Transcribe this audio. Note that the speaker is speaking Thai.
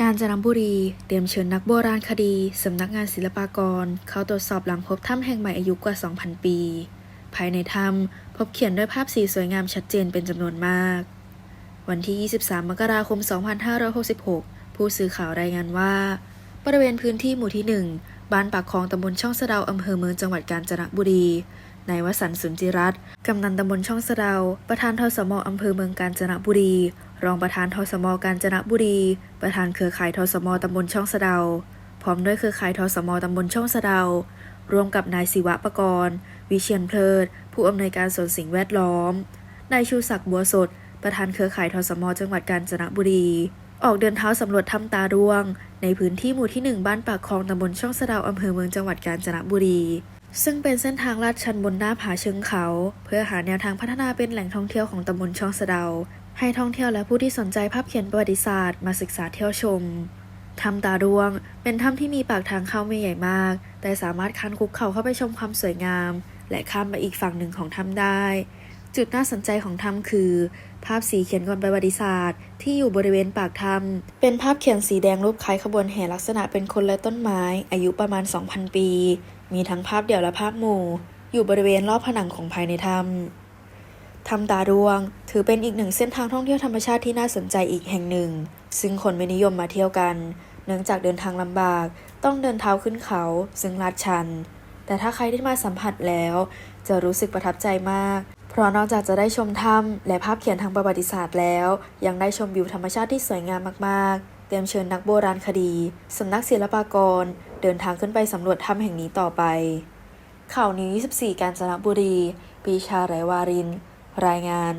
กาญจนบุรี เตรียมเชิญนักโบราณคดี สำนักงานศิลปากร เข้าตรวจสอบหลังพบถ้ำแห่งใหม่อายุกว่า 2,000 ปี ภายในถ้ำพบเขียนด้วยภาพสีสวยงามชัดเจนเป็นจำนวนมาก วันที่ 23 มกราคม 2566 ผู้สื่อข่าวรายงานว่า บริเวณพื้นที่หมู่ที่ 1 บ้านปากคลองตำบลช่องสะเดาอำเภอเมืองจังหวัดกาญจนบุรีนายวสันต์สุนจิรัตน์กำนันตำบลช่องสะเดา ประธานทสมอำเภอเมืองกาญจนบุรี รองประธานทสมกาญจนบุรี ประธานเครือข่ายทสมตำบลช่องสะเดา พร้อมด้วยเครือข่ายทสมตำบลช่องสะเดา ร่วมกับนายศิวะประกรณ์ วิเชียนเพลิด ผู้อำนวยการสวนสิ่งแวดล้อม นายชูศักดิ์บัวสด ประธานเครือข่ายทสมจังหวัดกาญจนบุรี ออกเดินเท้าสำรวจถ้ำตาร่วง ในพื้นที่หมู่ที่ 1 บ้านปากคลองตำบลช่องสะเดาอำเภอเมืองจังหวัดกาญจนบุรี ซึ่งเป็นเส้นทางลาดชันบนหน้าผาเชิงเขา เพื่อหาแนวทางพัฒนาเป็นแหล่งท่องเที่ยวของตำบลช่องสะเดา ให้ท่องเที่ยวและผู้ที่สนใจภาพเขียนประวัติศาสตร์มาศึกษาเที่ยวชมถ้ำตาดวง เป็นถ้ำที่มีปากทางเข้าไม่ใหญ่มาก แต่สามารถคันคุกเข่าเข้าไปชมความสวยงาม และข้ามไปอีกฝั่งหนึ่งของถ้ำได้ จุดน่าสนใจของถ้ำคือ ภาพสีเขียนก่อนประวัติศาสตร์ ที่อยู่บริเวณปากถ้ำเป็นภาพเขียนสีแดงรูปคล้ายขบวนแห่ลักษณะเป็นคนและต้นไม้ อายุประมาณ 2,000 ปี มีทั้งภาพเดี่ยวและภาพหมู่ อยู่บริเวณรอบผนังของภายในถ้ำถ้ำตาดวง ถือเป็นอีกหนึ่งเส้นทางท่องเที่ยวธรรมชาติที่น่าสนใจอีกแห่งหนึ่ง ซึ่งคนไม่นิยมมาเที่ยวกัน เนื่องจากเดินทางลำบาก ต้องเดินเท้าขึ้นเขา ซึ่งลาดชัน แต่ถ้าใครได้มาสัมผัสแล้ว จะรู้สึกประทับใจมาก เพราะนอกจากจะได้ชมถ้ำและภาพเขียนทางประวัติศาสตร์แล้ว ยังได้ชมวิวธรรมชาติที่สวยงามมากๆ เตรียมเชิญนักโบราณคดีสำนักศิลปากร เดินทางขึ้นไปสำรวจถ้ำแห่งนี้ต่อไป ข่าวนี้24 กาญจนบุรี ปีชาไรวาริน รายงาน